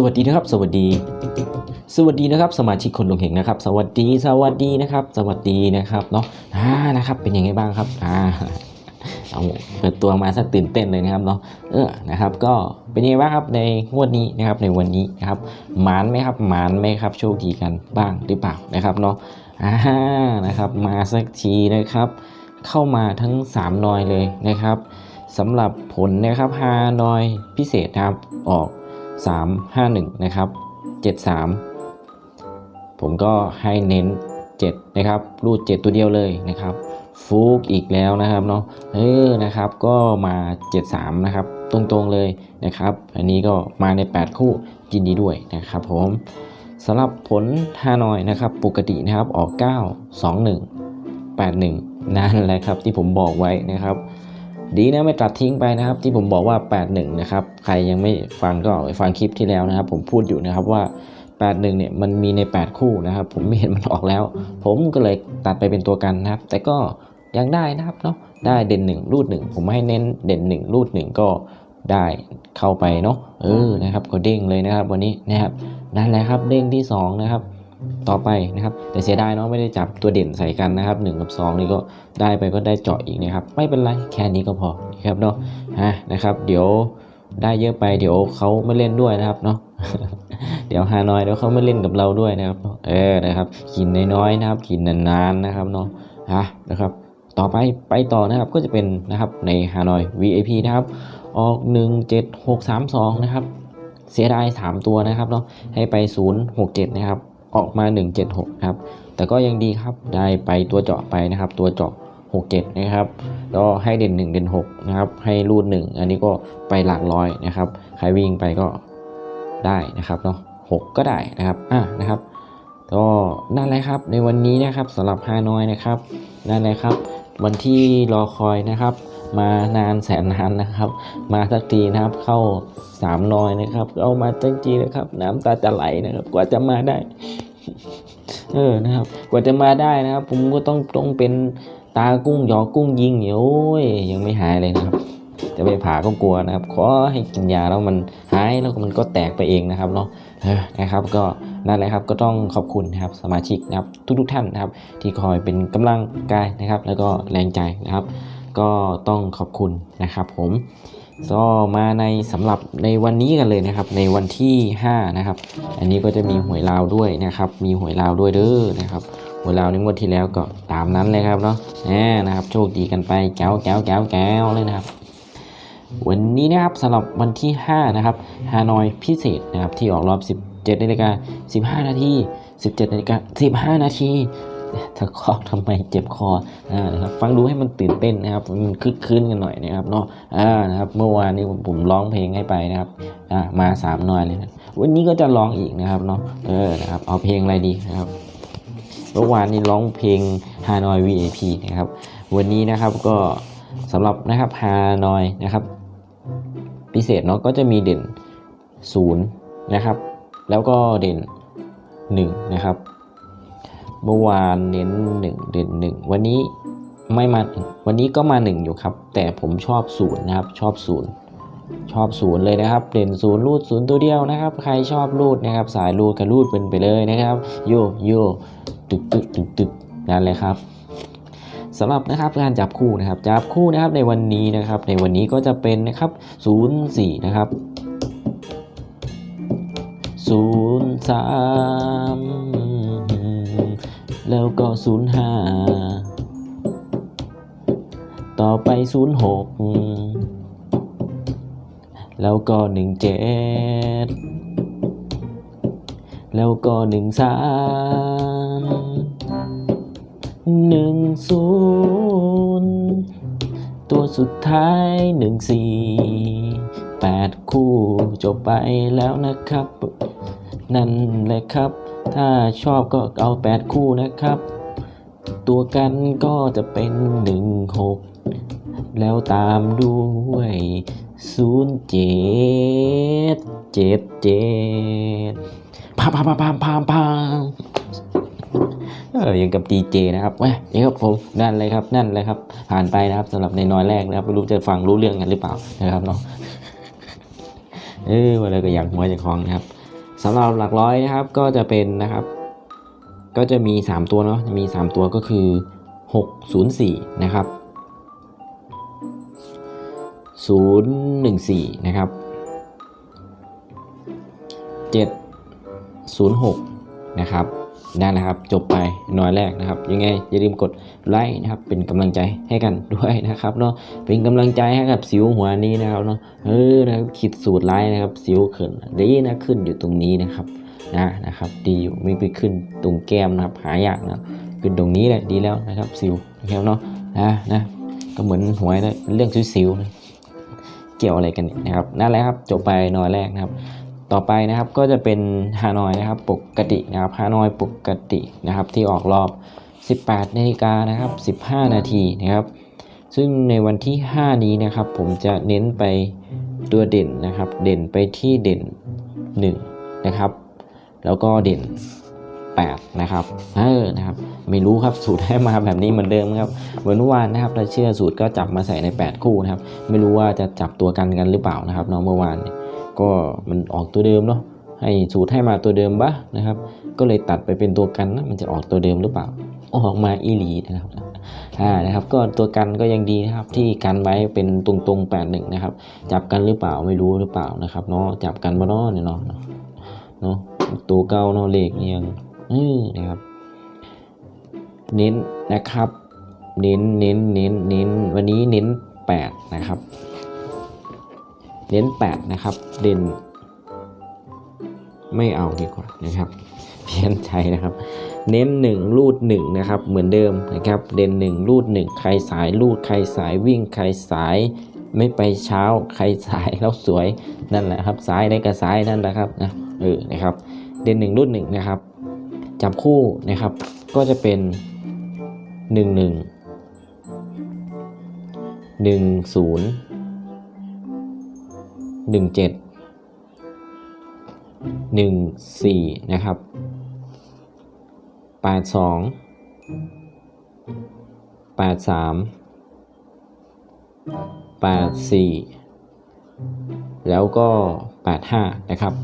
สวัสดีนะครับ สวัสดี สวัสดีนะครับ สมาชิกคนลงเหงนะครับ สวัสดี สวัสดีนะครับ สวัสดีนะครับเนาะอ่านะครับ เป็นยังไงบ้างครับอ่าเอาเปิดตัวมาสักตื่นเต้นเลยนะครับเนาะเออนะครับ ก็เป็นยังไงบ้างครับในงวดนี้นะครับในวันนี้นะครับหมานไหมครับหมานไหมครับ โชคดีกันบ้างหรือเปล่านะครับเนาะอ่านะครับมาสักทีนะครับ เข้ามาทั้ง3นอยเลยนะครับสำหรับผลนะครับฮานอยพิเศษนะครับออก 351 นะครับ 73 ผมก็ให้เน้น 7 นะครับรูด 7 ตัวเดียวเลยนะครับ ฟุกอีกแล้วนะครับเนาะเออนะครับก็มา 73 นะครับ ตรงๆเลยนะครับ อันนี้ก็มาใน 8 คู่ยินดีด้วยนะครับผมสำหรับผลฮานอยนะครับ ปกตินะครับออก 9 21 81 นั่นแหละครับที่ผมบอกไว้นะครับ ดีนะไม่ตัดทิ้งไปนะครับ ที่ผมบอกว่า 81 นะครับ ใครยังไม่ฟังก็ไปฟังคลิปที่แล้วนะครับ ผมพูดอยู่นะครับว่า 81 เนี่ยมันมีใน 8 คู่นะครับ ผมไม่เห็นมันออกแล้ว ผมก็เลยตัดไปเป็นตัวกันนะครับ แต่ก็ยังได้นะครับเนาะได้เด่น 1 รูด 1 ผมให้เน้นเด่น 1 รูด 1 ก็ได้เข้าไปเนาะเออนะครับก็เด้งเลยนะครับ วันนี้นะครับนั่นแหละครับเด้งที่ 2 นะครับ ต่อไปนะครับ แต่เสียดายเนาะไม่ได้จับตัวเด่นใส่กันนะครับ1กับ2 นี่ก็ได้ไปก็ได้เจาะอีกนะครับ ไม่เป็นไรแค่นี้ก็พอนะครับเนาะฮะนะครับ เดี๋ยวได้เยอะไปเดี๋ยวเขาไม่เล่นด้วยนะครับเนาะเดี๋ยวฮานอยเดี๋ยวเขาไม่เล่นกับเราด้วยนะครับ เออนะครับกินน้อยๆนะครับกินนานๆนะครับเนาะฮะนะครับ ต่อไปไปต่อนะครับก็จะเป็นนะครับในฮานอย VIP นะครับ ออก 17632 นะครับ เสียดาย 3 ตัวนะครับเนาะให้ไป 067 นะครับ ออกมา 176 ครับ แต่ก็ยังดีครับ ได้ไปตัวเจาะไปนะครับ ตัวเจาะ 67 นะครับก็ให้เด่น 1 เด่น 6 นะครับ ให้รูด 1 อันนี้ก็ไปหลักร้อยนะครับ ใครวิ่งไปก็ได้นะครับเนาะ 6 ก็ได้นะครับ อะนะครับก็นั่นแหละครับ ในวันนี้นะครับสำหรับฮานอยนะครับ นั่นแหละครับ วันที่รอคอยนะครับ มานานแสนนานนะครับ มาสักทีนะครับเข้าสามนอยนะครับ เอามาจังจีนะครับ น้ำตาจะไหลนะครับ กว่าจะมาได้ เออนะครับ กว่าจะมาได้นะครับ ผมก็ต้องต้องเป็นตากุ้งหยอกุ้งยิงเหนียวโอ้ยยังไม่หายเลยนะครับ จะไปผ่าก็กลัวนะครับ ขอให้กินยาแล้วมันหายแล้วมันก็แตกไปเองนะครับเนาะนะครับ ก็นั่นแหละครับก็ต้องขอบคุณนะครับสมาชิกนะครับ ทุกๆท่านนะครับ ที่คอยเป็นกำลังกายนะครับ แล้วก็แรงใจนะครับ ก็ต้องขอบคุณนะครับ ผม ก็มาในสำหรับในวันนี้กันเลยนะครับ ในวันที่ 5 นะครับ อันนี้ก็จะมีหวยลาวด้วยนะครับ มีหวยลาวด้วยเด้อนะครับหวยลาวในงวดที่แล้วก็ตามนั้นเลยครับเนาะแหมนะครับ โชคดีกันไปแก้วแก้วแก้วแก้วเลยนะครับ วันนี้นะครับสำหรับวันที่ 5 นะครับฮานอยพิเศษนะครับที่ออกรอบ 17นาฬิกา15 นาที17นาฬิกา15 นาที ถ้าคอทำไมเจ็บคออ่านะครับฟังดูให้มันตื่นเต้นนะครับมันคึกคืนกันหน่อยนะครับเนาะอ่านะครับเมื่อวานนี้ผมร้องเพลงให้ไปนะครับอ่ามาสามหน่อยเลยนะวันนี้ก็จะร้องอีกนะครับเนาะเออนะครับเอาเพลงอะไรดีนะครับเมื่อวานนี้ร้องเพลงฮานอย VIP นะครับ วันนี้นะครับก็สำหรับนะครับฮานอยนะครับ พิเศษเนาะก็จะมีเด่น 0 นะครับ แล้วก็เด่น 1 นะครับ เมื่อวานเน้น1เด่น1วันนี้ไม่มาวันนี้ก็มา1อยู่ครับ แต่ผมชอบ0นย์นะครับ ชอบ0ชอบ0เลยนะครับ เด่น0รูด0ตัวเดียวนะครับ ใครชอบรูดนะครับ สายรูดก็รูดเป็นไปเลยนะครับ โยโยตึกตึกตึกตึกนั่นเลยครับสำหรับนะครับการจับคู่นะครับจับคู่นะครับในวันนี้นะครับ ในวันนี้ก็จะเป็นนะครับ 04 นะครับ 03 แล้วก็ 05 ต่อไป 06 แล้วก็ 17 แล้วก็ 13หนึ่งศูนย์ตัวสุดท้ายหนึ่งสี่แปดคู่จบไปแล้วนะครับ นั่นแหละครับ ถ้าชอบก็เอาแปดคู่นะครับ ตัวกันก็จะเป็นหนึ่งหกแล้วตามด้วยศูนย์เจ็ดเจ็ดเจ็ดพามพามพามพามพามเออยังกับดีเจนะครับแหมนี่ครับผมนั่นเลยครับนั่นเลยครับ ผ่านไปนะครับสำหรับในน้อยแรกนะครับไม่รู้จะฟังรู้เรื่องกันหรือเปล่านะครับเนาะเออมาเลยก็อยากหัวจากของนะครับ สำหรับหลักร้อยนะครับก็จะเป็นนะครับ ก็จะมี 3 ตัวเนาะมี 3 ตัวก็คือ 604 นะครับ 014 นะครับ 706 นะครับ ได้นะครับจบไปหน่อยแรกนะครับ ยังไงอย่าลืมกดไลค์นะครับ เป็นกำลังใจให้กันด้วยนะครับเนาะเป็นกำลังใจให้กับสิวหัวนี้นะครับเนาะเออนะครับคิดสูตรไลค์นะครับ สิวขึ้นดีนะขึ้นอยู่ตรงนี้นะครับนะนะครับ ดีอยู่ไม่ไปขึ้นตรงแก้มนะครับหายากนะขึ้นตรงนี้แหละดีแล้วนะครับสิวนะครับเนาะนะนะก็เหมือนหวยนะเรื่องสิวๆนะเกี่ยวอะไรกันเนี่ยนะครับนั่นแหละครับจบไปหน่อยแรกนะครับ ต่อไปนะครับก็จะเป็นฮานอยนะครับปกตินะครับฮานอยปกตินะครับที่ออกรอบ 18นาฬิกานะครับ 15 นาทีนะครับ ซึ่งในวันที่ 5 นี้นะครับ ผมจะเน้นไปตัวเด่นนะครับ เด่นไปที่เด่น 1 นะครับ แล้วก็เด่น 8 นะครับเออนะครับ ไม่รู้ครับสูตรให้มาแบบนี้เหมือนเดิมครับเหมือนเมื่อวานนะครับถ้าเชื่อสูตรก็จับมาใส่ใน 8 คู่นะครับ ไม่รู้ว่าจะจับตัวกันกันหรือเปล่านะครับเนาะเมื่อวานเนี่ย ก็มันออกตัวเดิมเนาะให้สูตรให้มาตัวเดิมบะนะครับ ก็เลยตัดไปเป็นตัวกันนะมันจะออกตัวเดิมหรือเปล่าออกมาอีหลีนะครับอ่านะครับ ก็ตัวกันก็ยังดีนะครับที่กันไว้เป็นตรงตรงแปดหนึ่งนะครับ จับกันหรือเปล่าไม่รู้หรือเปล่านะครับเนาะจับกันมาเนาะเนี่ยเนาะเนาะตัวเก่าเนาะเลขเนี่ยยังอืมนะครับ เน้นนะครับ เน้นเน้นเน้นเน้นวันนี้เน้นแปดนะครับ เน้น8นะครับเด่นไม่เอาดีกว่านะครับเพี้ยนใจนะครับ เน้น 1 รูด1นะครับเหมือนเดิมนะครับเด่น1รูด1 ใครสายรูดใครสายวิ่งใครสายไม่ไปเช้าใครสายแล้วสวยนั่นแหละครับสายได้กับสายนั่นแหละครับนะเออนะครับเด่น1รูด1นะครับจับคู่นะครับก็จะเป็น 1 1 1 0 หนึ่งเจ็ดหนึ่งสี่นะครับแปดสองแปดสามแปดสี่แล้วก็แปดห้านะครับ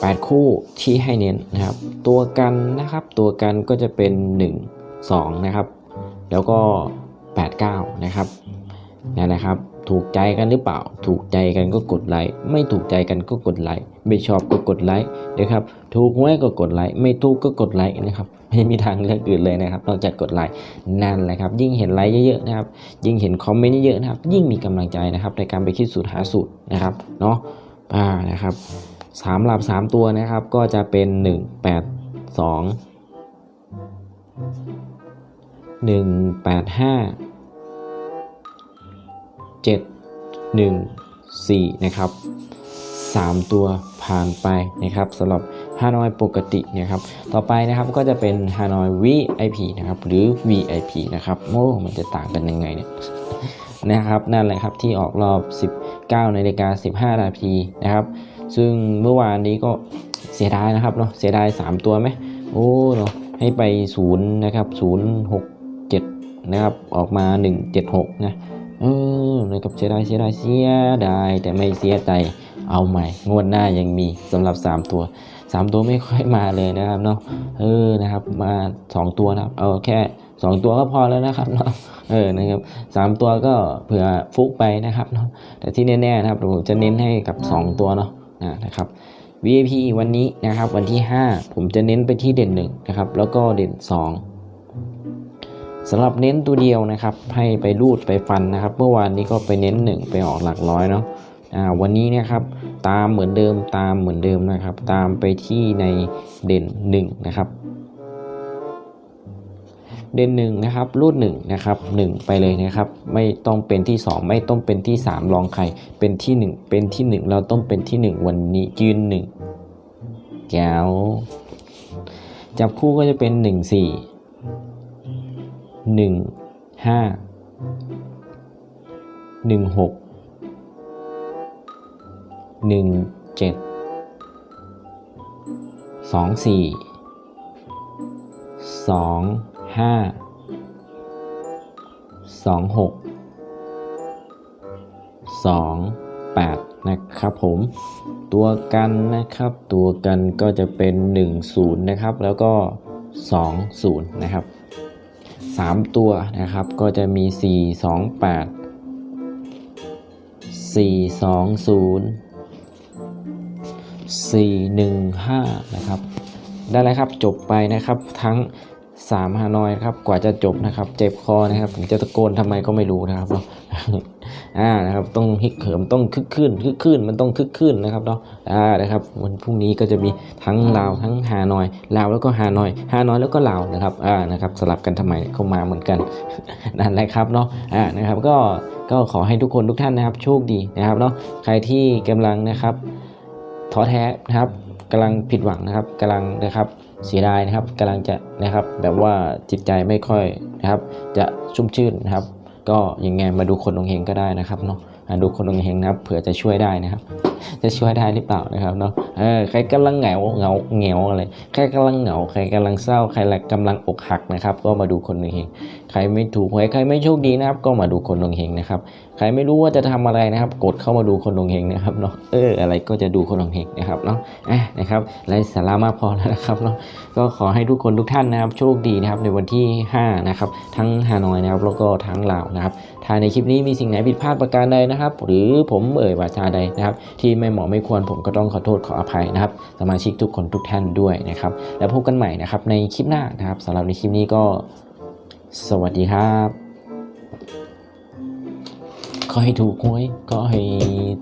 แปดคู่ที่ให้เน้นนะครับ ตัวกันนะครับ ตัวกันก็จะเป็นหนึ่งสองนะครับ แล้วก็แปดเก้านะครับนั่นะครับ ถูกใจกันหรือเปล่า ถูกใจกันก็กดไลค์ ไม่ถูกใจกันก็กดไลค์ ไม่ชอบก็กดไลค์นะครับ ถูกหวยก็กดไลค์ ไม่ถูกก็กดไลค์นะครับ ไม่มีทางเลือกอื่นเลยนะครับ นอกจากกดไลค์ นั่นแหละครับ ยิ่งเห็นไลค์เยอะๆนะครับ ยิ่งเห็นคอมเมนต์เยอะๆนะครับ ยิ่งมีกำลังใจนะครับในการไปคิดสูตรหาสูตรนะครับ เนาะอ่า นะครับสามหลับสามตัวนะครับ ก็จะเป็นหนึ่งแปดสองหนึ่งแปดห้า เจ็ด1 4 นะครับ 3 ตัวผ่านไปนะครับสำหรับฮานอยปกตินะครับ ต่อไปนะครับก็จะเป็นฮานอย VIP นะครับ หรือ VIP นะครับโอ้มันจะต่างกันยังไงเนี่ยนะครับ นั่นแหละครับที่ออกรอบ 19นาฬิกา15 นาทีนะครับ ซึ่งเมื่อวานนี้ก็เสียดายนะครับเนาะเสียดาย 3 ตัวไหมโอ้เนาะให้ไป 0 นะครับ 067 นะครับ ออกมา 176 นะ เออนะครับเสียดายเสียดายเสียดายแต่ไม่เสียใจเอาใหม่ งวดหน้ายังมีสำหรับ 3 ตัว 3 ตัวไม่ค่อยมาเลยนะครับเนาะเออนะครับมา 2 ตัวนะครับเอาแค่ 2 ตัวก็พอแล้วนะครับเนาะเออนะครับสามตัวก็เผื่อฟุกไปนะครับเนาะแต่ที่แน่ๆนะครับผมจะเน้นให้กับ 2 ตัวเนาะนะครับ VIP วันนี้นะครับวันที่ 5 ผมจะเน้นไปที่เด่น1นะครับแล้วก็เด่น 2 สำหรับเน้นตัวเดียวนะครับ ให้ไปรูดไปฟันนะครับ เมื่อวานนี้ก็ไปเน้น 1 ไปออกหลักร้อยเนาะวันนี้นะครับตามเหมือนเดิมตามเหมือนเดิมนะครับ ตามไปที่ในเด่น1นะครับ เด่นหนึ่งนะครับรูดหนึ่งนะครับหนึ่งไปเลยนะครับ ไม่ต้องเป็นที่สองไม่ต้องเป็นที่สามรองใครเป็นที่หนึ่งเป็นที่หนึ่งเราต้องเป็นที่หนึ่งวันนี้ยืนหนึ่งแก้วจับคู่ก็จะเป็นหนึ่งสี่ หนึ่งห้าหนึ่งหกหนึ่งเจ็ดสองสี่สองห้าสองหกสองแปดนะครับผมตัวกันนะครับตัวกันก็จะเป็น 1 0 นะครับ แล้วก็ 2 0 นะครับ 3 ตัวนะครับ ก็จะมี 4 2 8 4 2 0 4 1 5 นะครับ ได้แล้วครับจบไปนะครับทั้ง 3 ฮานอยครับกว่าจะจบนะครับ เจ็บคอนะครับผมจะตะโกนทำไมก็ไม่รู้นะครับเนาะ อ่านะครับต้องฮิกเหิมต้องคึกคืนคึกคืนมันต้องคึกคืนนะครับเนาะอ่านะครับวันพรุ่งนี้ก็จะมีทั้งลาวทั้งฮานอยลาวแล้วก็ฮานอยฮานอยแล้วก็ลาวนะครับอ่านะครับสลับกันทำไมเข้ามาเหมือนกันนั่นแหละครับเนาะอ่านะครับก็ก็ขอให้ทุกคนทุกท่านนะครับ โชคดีนะครับเนาะใครที่กำลังนะครับท้อแท้นะครับกำลังผิดหวังนะครับกำลังนะครับเสียดายนะครับกำลังจะนะครับแบบว่าจิตใจไม่ค่อยนะครับจะชุ่มชื่นนะครับ ก็ยังไงมาดูคนดวงเฮงก็ได้นะครับเนาะ ดูคนดวงเฮงนะครับเผื่อจะช่วยได้นะครับ จะช่วยได้หรือเปล่านะครับเนาะเออใครกำลังเหงาเหงาเหงาอะไรใครกำลังเหงาใครกำลังเศร้าใครกำลังอกหักนะครับ ก็มาดูคนดวงเฮงใครไม่ถูกหวยใครไม่โชคดีนะครับ ก็มาดูคนดวงเฮงนะครับใครไม่รู้ว่าจะทำอะไรนะครับ กดเข้ามาดูคนดวงเฮงนะครับเนาะเอออะไรก็จะดูคนดวงเฮงนะครับเนาะอะนะครับไร้สาระมากพอแล้วนะครับเนาะก็ขอให้ทุกคนทุกท่านนะครับ โชคดีนะครับในวันที่ 5 นะครับ ทั้งฮานอยนะครับแล้วก็ทั้งลาวนะครับ ถ้าในคลิปนี้มีสิ่งไหนผิดพลาดประการใดนะครับ หรือผมเอ่ยวาจาใดนะครับ ที่ไม่เหมาะไม่ควรผมก็ต้องขอโทษขออภัยนะครับ สมาชิกทุกคนทุกท่านด้วยนะครับ แล้วพบกันใหม่นะครับในคลิปหน้านะครับสำหรับในคลิปนี้ก็ สวัสดีครับขอให้ถูกหวยก็ให้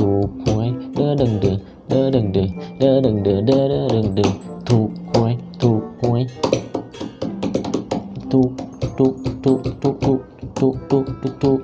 ถูกหวยเด้อดึงเดึงเด้อดึงเดึงเด้อดึงดึงเด้อเด้อดึงเดึงถูกหวยถูกหวยถูกถูกถูกถูกถูก とととと。